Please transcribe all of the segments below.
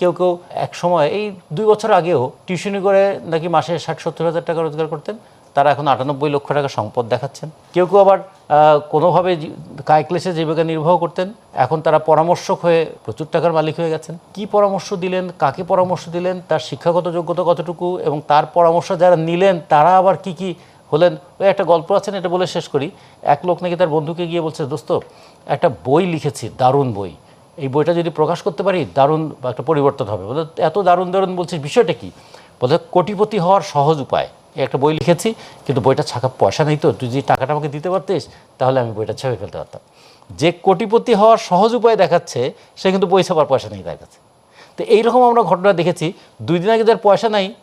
কেউ কেউ এক সময়, এই দুই বছর আগেও টিউশনি করে নাকি মাসে ষাট সত্তর হাজার টাকা রোজগার করতেন, তারা এখন আটানব্বই লক্ষ টাকা সম্পদ দেখাচ্ছেন। কেউ কেউ আবার কোনোভাবে কায়ক্লেশে জীবিকা নির্বাহ করতেন, এখন তারা পরামর্শক হয়ে প্রচুর টাকার মালিক হয়ে গেছেন। কি পরামর্শ দিলেন, কাকে পরামর্শ দিলেন, তার শিক্ষাগত যোগ্যতা কতটুকু এবং তার পরামর্শ যারা নিলেন, তারা আবার কি কি হলেন? ওই একটা গল্প আছেন এটা বলে শেষ করি। এক লোক নাকি তার বন্ধুকে গিয়ে বলছে, দোস্ত, একটা বই লিখেছি, দারুণ বই। এই বইটা যদি প্রকাশ করতে পারি, দারুণ একটা পরিবর্তন হবে। বলে এত দারুণ দারুণ বলছিস, বিষয়টা কি? বলে কোটিপতি হওয়ার সহজ উপায়। একটা বই লিখেছি, কিন্তু বইটা ছাকা পয়সা নেই তো। তুই যদি টাকাটা আমাকে দিতে পারতিস, তাহলে আমি বইটা ছেপে ফেলতে পারতাম। যে কোটিপতি হওয়ার সহজ উপায় দেখাচ্ছে, সে কিন্তু বই ছাপার পয়সা নেই তার কাছে। তো এইরকম আমরা ঘটনা দেখেছি। দুই দিন আগে যার পয়সা নাই,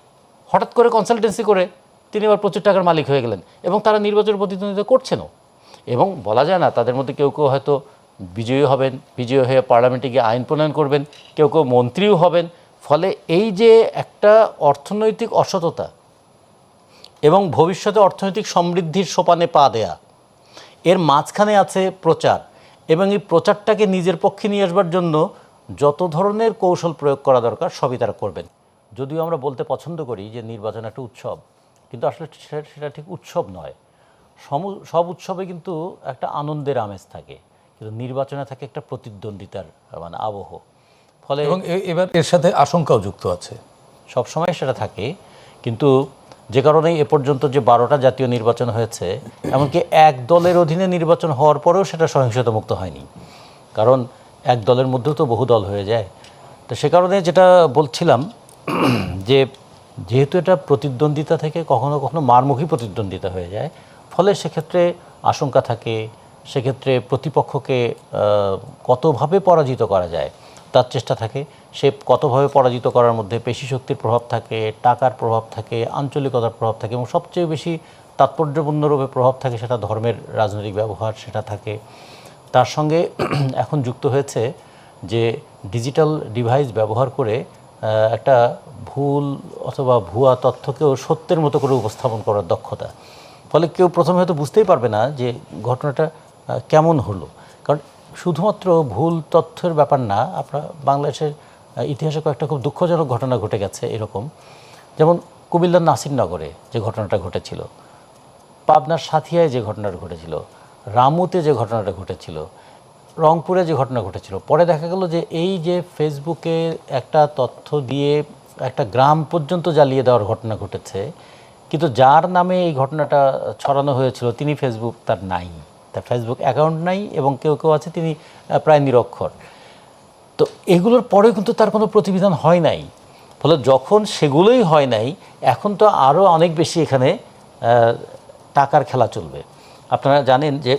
হঠাৎ করে কনসালটেন্সি করে তিনি আবার প্রচুর টাকার মালিক হয়ে গেলেন এবং তারা নির্বাচন প্রতিদ্বন্দ্বিতা করছেনও। এবং বলা যায় না, তাদের মধ্যে কেউ কেউ হয়তো বিজয়ী হবেন, বিজয়ী হয়ে পার্লামেন্টে গিয়ে আইন প্রণয়ন করবেন, কেউ কেউ মন্ত্রীও হবেন। ফলে এই যে একটা অর্থনৈতিক অসততা এবং ভবিষ্যতে অর্থনৈতিক সমৃদ্ধির সোপানে পা দেয়া, এর মাঝখানে আছে প্রচার এবং এই প্রচারটাকে নিজের পক্ষে নিয়ে আসবার জন্য যত ধরনের কৌশল প্রয়োগ করা দরকার সবই তারা করবেন। যদিও আমরা বলতে পছন্দ করি যে নির্বাচন একটা উৎসব, কিন্তু আসলে সেটা ঠিক উৎসব নয়। সব উৎসবে কিন্তু একটা আনন্দের আমেজ থাকে। কিন্তু নির্বাচনে থাকে একটা প্রতিদ্বন্দ্বিতার মানে আবহ। ফলে এবং এবার এর সাথে আশঙ্কাও যুক্ত আছে। সব সময় সেটা থাকে কিন্তু যে কারণে এ পর্যন্ত যে বারোটা জাতীয় নির্বাচন হয়েছে এমনকি এক দলের অধীনে নির্বাচন হওয়ার পরেও সেটা সহিংসতা মুক্ত হয়নি। কারণ এক দলের মধ্যেও তো বহু দল হয়ে যায়। তো সে কারণে যেটা বলছিলাম যে যেহেতু এটা প্রতিদ্বন্দ্বিতা থেকে কখনো কখনো মারমুখী প্রতিদ্বন্দ্বিতা হয়ে যায় ফলে সেক্ষেত্রে আশঙ্কা থাকে সেক্ষেত্রে প্রতিপক্ষকে কতভাবে পরাজিত করা যায় তার চেষ্টা থাকে। সে কতভাবে পরাজিত করার মধ্যে পেশি শক্তির প্রভাব থাকে, টাকার প্রভাব থাকে, আঞ্চলিকতার প্রভাব থাকে এবং সবচেয়ে বেশি তাৎপর্যপূর্ণরূপে প্রভাব থাকে সেটা ধর্মের রাজনৈতিক ব্যবহার, সেটা থাকে। তার সঙ্গে এখন যুক্ত হয়েছে যে ডিজিটাল ডিভাইস ব্যবহার করে একটা ভুল অথবা ভুয়া তথ্যকেও সত্যের মতো করে উপস্থাপন করার দক্ষতা। ফলে কেউ প্রথমে হয়তো বুঝতেই পারবে না যে ঘটনাটা কেমন হলো? কারণ শুধুমাত্র ভুল তথ্যের ব্যাপার না, আপনার বাংলাদেশের ইতিহাসে কয়েকটা খুব দুঃখজনক ঘটনা ঘটে গেছে এরকম। যেমন কুমিল্লার নাসিরনগরে যে ঘটনাটা ঘটেছিল, পাবনার সাথিয়ায় যে ঘটনাটা ঘটেছিল, রামুতে যে ঘটনাটা ঘটেছিল, রংপুরে যে ঘটনা ঘটেছিল। পরে দেখা গেল যে এই যে ফেসবুকে একটা তথ্য দিয়ে একটা গ্রাম পর্যন্ত জ্বালিয়ে দেওয়ার ঘটনা ঘটেছে, কিন্তু যার নামে এই ঘটনাটা ছড়ানো হয়েছিল, তিনি ফেসবুক তার নাই। তার ফেসবুক অ্যাকাউন্ট নাই এবং কেউ কেউ আছে তিনি প্রায় নিরক্ষর। তো এগুলোর পরেও কিন্তু তার কোনো প্রতিবিধান হয় নাই। ফলে যখন সেগুলোই হয় নাই, এখন তো আরও অনেক বেশি এখানে টাকার খেলা চলবে। আপনারা জানেন যে